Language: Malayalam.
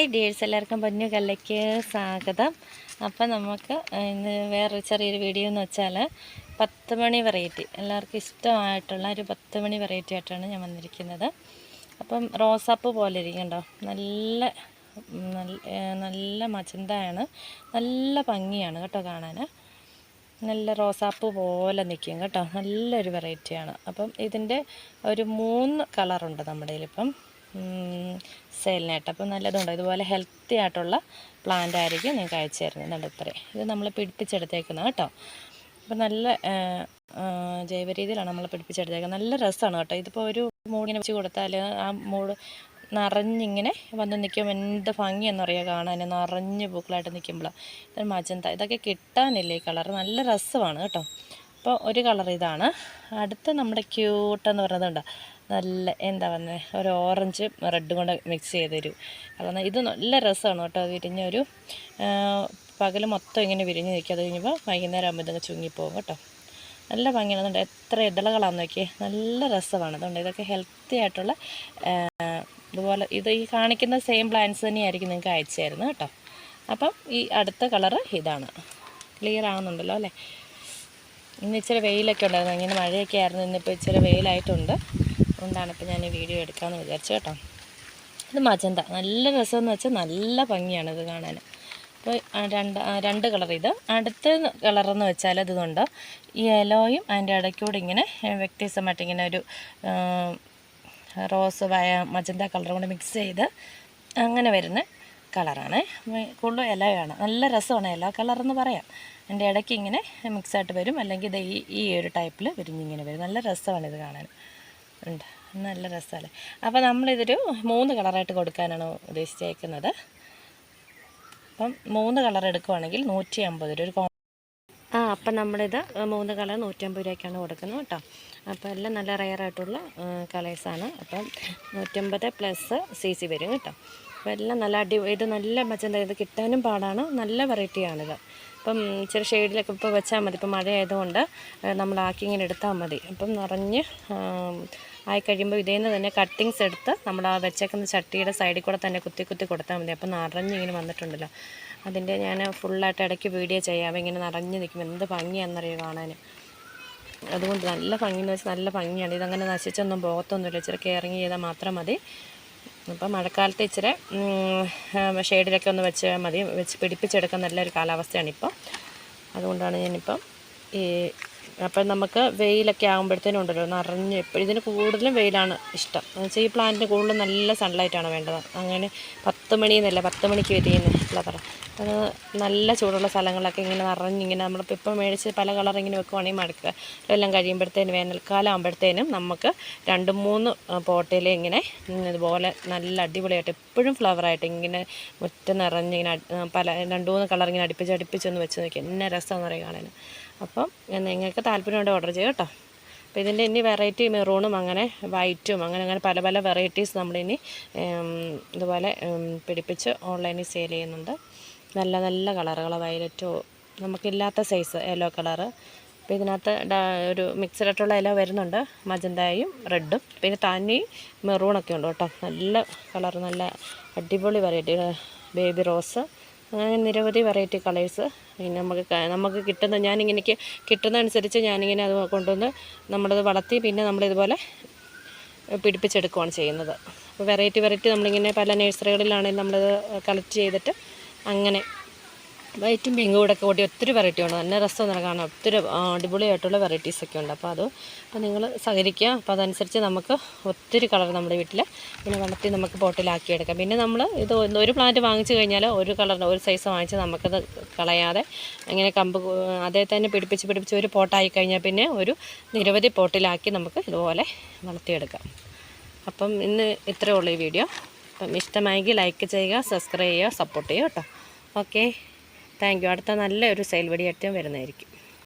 ഹായ് ഡേഴ്സ് എല്ലാവർക്കും പൊന്നു കല്ലയ്ക്ക് സ്വാഗതം. അപ്പം നമുക്ക് ഇന്ന് വേറൊരു ചെറിയൊരു വീഡിയോ എന്ന് വെച്ചാൽ പത്ത് മണി വെറൈറ്റി എല്ലാവർക്കും ഇഷ്ടമായിട്ടുള്ള ഒരു പത്ത് മണി വെറൈറ്റി ആയിട്ടാണ് ഞാൻ വന്നിരിക്കുന്നത്. അപ്പം റോസാപ്പ് പോലെ ഇരിക്കണ്ടോ കണ്ടോ നല്ല നല്ല മജന്തയാണ് നല്ല ഭംഗിയാണ് കേട്ടോ കാണാൻ. നല്ല റോസാപ്പ് പോലെ നിൽക്കും കേട്ടോ നല്ലൊരു വെറൈറ്റിയാണ്. അപ്പം ഇതിന്റെ ഒരു മൂന്ന് കളറുണ്ട് നമ്മുടെ കയ്യിലിപ്പം. സെയിലിനായിട്ട് അപ്പം നല്ലതുണ്ട്. ഇതുപോലെ ഹെൽത്തി ആയിട്ടുള്ള പ്ലാന്റ് ആയിരിക്കും നിങ്ങൾക്ക് അയച്ചു തരുന്നത്. നല്ല ഇത്രയും? ഇത് നമ്മൾ പിടിപ്പിച്ചെടുത്തേക്കുന്നത് കേട്ടോ. അപ്പം നല്ല ജൈവ രീതിയിലാണ് നമ്മൾ പിടിപ്പിച്ചെടുത്തേക്കുന്നത്. നല്ല രസമാണ് കേട്ടോ. ഇതിപ്പോൾ ഒരു മൂടിനെ വെച്ച് കൊടുത്താൽ ആ മൂട് നിറഞ്ഞിങ്ങനെ വന്ന് നിൽക്കുമ്പോൾ എന്ത് ഭംഗിയെന്നറിയാം കാണാൻ? നിറഞ്ഞ് പൂക്കളായിട്ട് നിൽക്കുമ്പോൾ ഇത് മജന്ത. ഇതൊക്കെ കിട്ടാനില്ല ഈ കളർ നല്ല രസമാണ് കേട്ടോ. അപ്പോൾ ഒരു കളർ ഇതാണ്. അടുത്ത നമ്മുടെ ക്യൂട്ടെന്ന് പറയുന്നുണ്ട് നല്ല എന്താ പറയുന്നത് ഒരു ഓറഞ്ച് റെഡ് കൊണ്ട് മിക്സ് ചെയ്തൊരു കളർ. ഇത് നല്ല രസമാണ് കേട്ടോ അത് വിരിഞ്ഞൊരു പകൽ മൊത്തം ഇങ്ങനെ വിരിഞ്ഞ് നിൽക്കുക. അത് കഴിഞ്ഞപ്പോൾ വൈകുന്നേരം ആകുമ്പോൾ ഇതൊക്കെ ചുങ്ങിപ്പോകും കേട്ടോ. നല്ല ഭംഗിയാണ്. അതുകൊണ്ട് എത്ര ഇതളകളാണെന്ന് നോക്കിയേ. നല്ല രസമാണ്. അതുകൊണ്ട് ഇതൊക്കെ ഹെൽത്തി ആയിട്ടുള്ള ഇതുപോലെ ഇത് ഈ കാണിക്കുന്ന സെയിം പ്ലാന്റ്സ് തന്നെയായിരിക്കും നിങ്ങൾക്ക് അയച്ചു തരുന്നത് കേട്ടോ. അപ്പം ഈ അടുത്ത കളറ് ഇതാണ്. ക്ലിയർ ആവുന്നുണ്ടല്ലോ അല്ലേ? ഇന്ന് ഇച്ചിരി വെയിലൊക്കെ ഉണ്ടായിരുന്നു. ഇങ്ങനെ മഴയൊക്കെ ആയിരുന്നു. ഇന്നിപ്പോൾ ഇച്ചിരി വെയിലായിട്ടുണ്ട്. അതുകൊണ്ടാണ് ഇപ്പോൾ ഞാൻ വീഡിയോ എടുക്കാമെന്ന് വിചാരിച്ചു കേട്ടോ. ഇത് മജന്ത. നല്ല രസമെന്ന് വെച്ചാൽ നല്ല ഭംഗിയാണ് ഇത് കാണാൻ. അപ്പോൾ രണ്ട് രണ്ട് കളർ ഇത്. അടുത്ത കളറെന്ന് വെച്ചാൽ ഇതുകൊണ്ട് ഈ യെലോയും അതിന്റെ ഇടയ്ക്കൂടെ ഇങ്ങനെ വ്യത്യസ്തമായിട്ട് ഇങ്ങനെ ഒരു റോസ് മജന്ത കളറും കൂടെ മിക്സ് ചെയ്ത് അങ്ങനെ വരുന്ന കളറാണ്. കൂടുതലും ഇലയാണ്. നല്ല രസമാണ് ഇല കളറെന്ന് പറയാം. എന്റെ ഇടയ്ക്ക് ഇങ്ങനെ മിക്സായിട്ട് വരും. അല്ലെങ്കിൽ ഇത് ഈ ഈ ഒരു ടൈപ്പിൽ വിരിഞ്ഞിങ്ങനെ വരും. നല്ല രസമാണ് ഇത് കാണാൻ. ഉണ്ട്. നല്ല രസമല്ലേ? അപ്പോൾ നമ്മളിതൊരു മൂന്ന് കളറായിട്ട് കൊടുക്കാനാണ് ഉദ്ദേശിച്ചേക്കുന്നത്. അപ്പം മൂന്ന് കളർ എടുക്കുവാണെങ്കിൽ നൂറ്റി അമ്പത് രൂപ. ഒരു ആ അപ്പം നമ്മളിത് മൂന്ന് കളർ നൂറ്റമ്പത് രൂപയ്ക്കാണ് കൊടുക്കുന്നത് കേട്ടോ. അപ്പോൾ എല്ലാം നല്ല റയറായിട്ടുള്ള കളേഴ്സാണ് അപ്പം നൂറ്റമ്പത് പ്ലസ് സി സി വരും കേട്ടോ. അപ്പോൾ എല്ലാം നല്ല അടി ഇത് നല്ല മച്ചന്ത ഇത് കിട്ടാനും പാടാണ്. നല്ല വെറൈറ്റിയാണിത് ഇപ്പം ഇച്ചിരി ഷെയ്ഡിലൊക്കെ ഇപ്പോൾ വെച്ചാൽ മതി. ഇപ്പം മഴയായതുകൊണ്ട് നമ്മൾ ആക്കി ഇങ്ങനെ എടുത്താൽ മതി. അപ്പം നിറഞ്ഞ് ആയി കഴിയുമ്പോൾ ഇതിൽ നിന്ന് തന്നെ കട്ടിങ്സ് എടുത്ത് നമ്മൾ ആ വെച്ചേക്കുന്ന ചട്ടിയുടെ സൈഡിൽ കൂടെ തന്നെ കുത്തി കുത്തി കൊടുത്താൽ മതി. അപ്പം നിറഞ്ഞ് ഇങ്ങനെ വന്നിട്ടുണ്ടല്ലോ. അതിന്റെ ഞാൻ ഫുള്ളായിട്ട് ഇടയ്ക്ക് വീഡിയോ ചെയ്യാം. ഇങ്ങനെ നിറഞ്ഞ് നിൽക്കും. എന്ത് ഭംഗിയാണെന്നറിയോ കാണാൻ. അതുകൊണ്ട് നല്ല ഭംഗി എന്ന് വെച്ചാൽ നല്ല ഭംഗിയാണ്. ഇതങ്ങനെ നശിച്ചൊന്നും പോകത്തൊന്നുമില്ല. ഇച്ചിരി കെയറിങ് ചെയ്താൽ മാത്രം മതി. അപ്പം മഴക്കാലത്ത് ഇച്ചിരി ഷെയ്ഡിലൊക്കെ ഒന്ന് വെച്ച് മതി വെച്ച് പിടിപ്പിച്ചെടുക്കാൻ നല്ലൊരു കാലാവസ്ഥയാണ് ഇപ്പോൾ അതുകൊണ്ടാണ് ഞാനിപ്പം ഈ അപ്പം നമുക്ക് വെയിലൊക്കെ ആകുമ്പോഴത്തേനും ഉണ്ടല്ലോ നിറഞ്ഞ് എപ്പോഴും ഇതിന് കൂടുതലും വെയിലാണ് ഇഷ്ടം. എന്ന് വെച്ചാൽ ഈ പ്ലാന്റിന് കൂടുതലും നല്ല സൺലൈറ്റാണ് വേണ്ടത്. അങ്ങനെ പത്ത് മണി എന്നല്ല പത്ത് മണിക്ക് വരുന്നത് ഫ്ലവർ അത് നല്ല ചൂടുള്ള സ്ഥലങ്ങളൊക്കെ ഇങ്ങനെ നിറഞ്ഞിങ്ങനെ നമ്മളിപ്പോൾ ഇപ്പം മേടിച്ച് പല കളർ ഇങ്ങനെ വെക്കുവാണെങ്കിൽ മടുക്കുക. എല്ലാം കഴിയുമ്പോഴത്തേനും വേനൽക്കാലം ആകുമ്പോഴത്തേനും നമുക്ക് രണ്ട് മൂന്ന് പോട്ടയിൽ ഇങ്ങനെ ഇതുപോലെ നല്ല അടിപൊളിയായിട്ട് എപ്പോഴും ഫ്ലവറായിട്ട് ഇങ്ങനെ മുറ്റം നിറഞ്ഞിങ്ങനെ പല രണ്ട് മൂന്ന് കളർ ഇങ്ങനെ അടുപ്പിച്ച് അടുപ്പിച്ചൊന്ന് വെച്ച് നോക്കി എന്നെ രസമെന്ന് പറയുക കാണാൻ അപ്പം നിങ്ങൾക്ക് താല്പര്യമുണ്ട് ഓർഡർ ചെയ്യാം കേട്ടോ. അപ്പോൾ ഇതിന്റെ ഇനി വെറൈറ്റി മെറൂണും അങ്ങനെ വൈറ്റും അങ്ങനെ അങ്ങനെ പല പല വെറൈറ്റീസ് നമ്മളിനി ഇതുപോലെ പിടിപ്പിച്ച് ഓൺലൈനിൽ സെയിൽ ചെയ്യുന്നുണ്ട്. നല്ല നല്ല കളറുകൾ വയലറ്റോ നമുക്കില്ലാത്ത സൈസ് യെല്ലോ കളറ്. അപ്പോൾ ഇതിനകത്ത് ഒരു മിക്സഡ് ആയിട്ടുള്ള ഇല വരുന്നുണ്ട്. മജന്തയും റെഡും പിന്നെ തനി മെറൂണൊക്കെ ഉണ്ട് കേട്ടോ. നല്ല കളർ നല്ല അടിപൊളി വെറൈറ്റി ബേബി റോസ് അങ്ങനെ നിരവധി വെറൈറ്റി കളേഴ്സ് പിന്നെ നമുക്ക് നമുക്ക് കിട്ടുന്ന ഞാനിങ്ങനെ കിട്ടുന്നതനുസരിച്ച് ഞാനിങ്ങനെ അത് കൊണ്ടുവന്ന് നമ്മളത് വളർത്തി പിന്നെ നമ്മളിതുപോലെ പിടിപ്പിച്ചെടുക്കുകയാണ് ചെയ്യുന്നത്. വെറൈറ്റി വെറൈറ്റി നമ്മളിങ്ങനെ പല നഴ്സറികളിലാണെങ്കിലും നമ്മളത് കളക്ട് ചെയ്തിട്ട് അങ്ങനെ വൈറ്റും പിങ്കും കൂടെ ഒക്കെ കൂടി ഒത്തിരി വെറൈറ്റി ഉണ്ട്. നല്ല രസം തന്നെ കാണാം ഒത്തിരി അടിപൊളിയായിട്ടുള്ള വെറൈറ്റീസൊക്കെ ഉണ്ട്. അപ്പോൾ അത് അപ്പോൾ നിങ്ങൾ സഹകരിക്കുക. അപ്പോൾ അതനുസരിച്ച് നമുക്ക് ഒത്തിരി കളർ നമ്മുടെ വീട്ടിൽ പിന്നെ വളർത്തി നമുക്ക് പോട്ടിലാക്കിയെടുക്കാം പിന്നെ നമ്മൾ ഇത് ഒരു പ്ലാന്റ് വാങ്ങിച്ചു കഴിഞ്ഞാൽ ഒരു കളറിന് ഒരു സൈസ് വാങ്ങിച്ച് നമുക്കത് കളയാതെ അങ്ങനെ കമ്പ് അതേ തന്നെ പിടിപ്പിച്ച് പിടിപ്പിച്ച് ഒരു പോട്ടായി കഴിഞ്ഞാൽ പിന്നെ ഒരു നിരവധി പോട്ടിലാക്കി നമുക്ക് ഇതുപോലെ വളർത്തിയെടുക്കാം. അപ്പം ഇന്ന് ഇത്രയേ ഉള്ളൂ ഈ വീഡിയോ അപ്പം ഇഷ്ടമായെങ്കിൽ ലൈക്ക് ചെയ്യുക സബ്സ്ക്രൈബ് ചെയ്യുക സപ്പോർട്ട് ചെയ്യുക കേട്ടോ. Okay thank you. അടുത്ത നല്ലൊരു സെയിൽ വെടിയേറ്റം വരുന്നതായിരിക്കും.